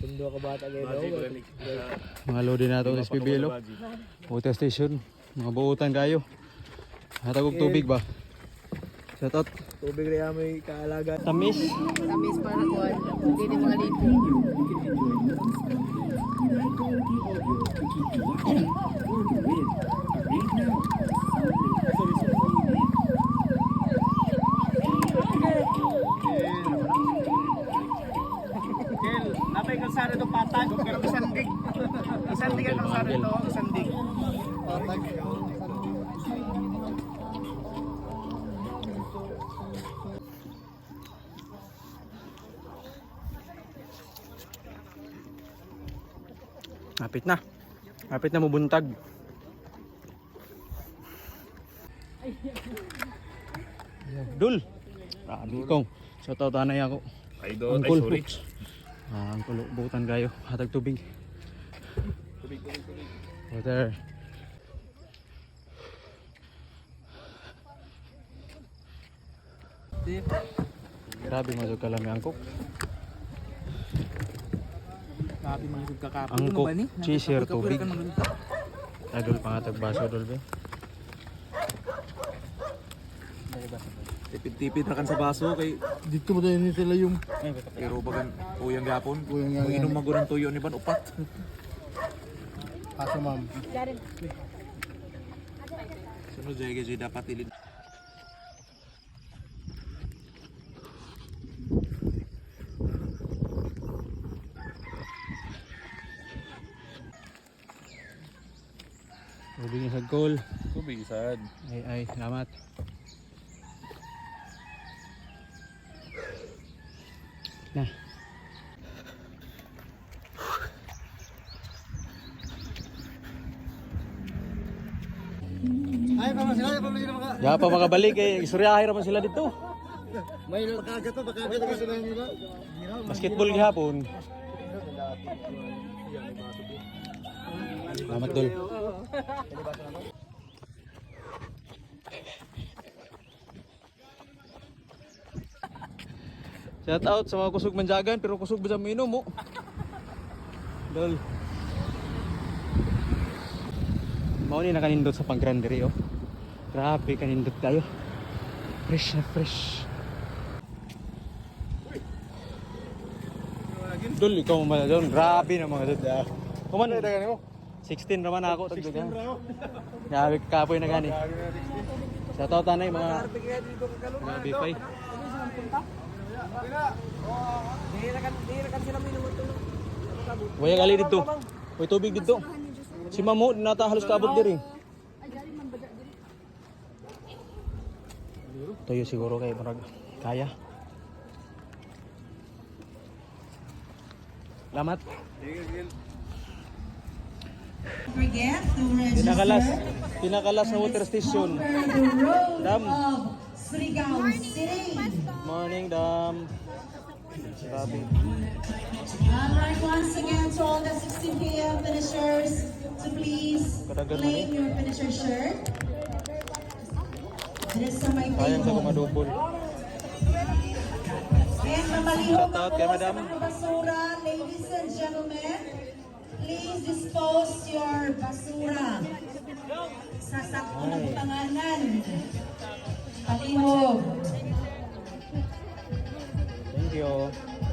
Tundo ka bata kayo daw. mga loading na ito sa SPBL. oh. Water station. Mga buutan kayo. Hatagog tubig ba? Shout out. Tubig rin may kaalaga. Tamis. Tamis para kuhan. Hindi ni mga lipo. Kel, napay kalsada to patag. Pero isandig. Isandig ang kalsada to. Isandig. Patag. Kapit na. Kapit na mubuntag. Dul. Grabe kong. Shout out anay ako. Ay doon, ay Uncle sorry. Ah, Uncle Hooks, buutan kayo. Hatag tubig. Water. Grabe mo ka lang angkok. Grabe mga good kakapon. Angkok, cheeser, tubig. Idol pangatag baso dol be. Tipid-tipid na kan sa baso kay Dito mo tayo nila yung pero bagan uyang gapon. Uyang nga Kung yan. inom man ng tuyo ni ban upat. Kaso ma'am. Sunod jay jay dapat ilid. Tubig sa goal. Tubig sad. Ay ay, salamat. Na. Ay, pa sila, pa sila maka. Ya pa makabalik eh, isuryahe raman sila dito. May makagat pa, makagat ka sila nila. Basketball gihapon. Salamat dol. Shout out sa mga kusog manjagan pero kusog ba sa minom mo? Dol. Mao ni nakanindot sa panggrandere oh. Grabe kanindot tayo. Fresh na fresh. Dol, ikaw mo doon. Grabe na mga dod. Kuman na mo. 16 naman ako. 16 raw. Grabe kapoy na gani. Sa tao tanay mga mga B5. Waya gali dito. May tubig dito. Si Mamo nata halos kaabot diri. Tuyo siguro kay murag kaya. Salamat. forget to register Pinakalas. Pinakalas na water station. Dam. Surigao City. Morning, Dam. Grabe. Alright, once again to all the 16 p.m. finishers to please claim your finisher shirt. This sa kumadubol. Shout out ako sa mga basura, ladies and gentlemen. Please dispose your basura sa sakto ng panganan. Palihog. Thank you.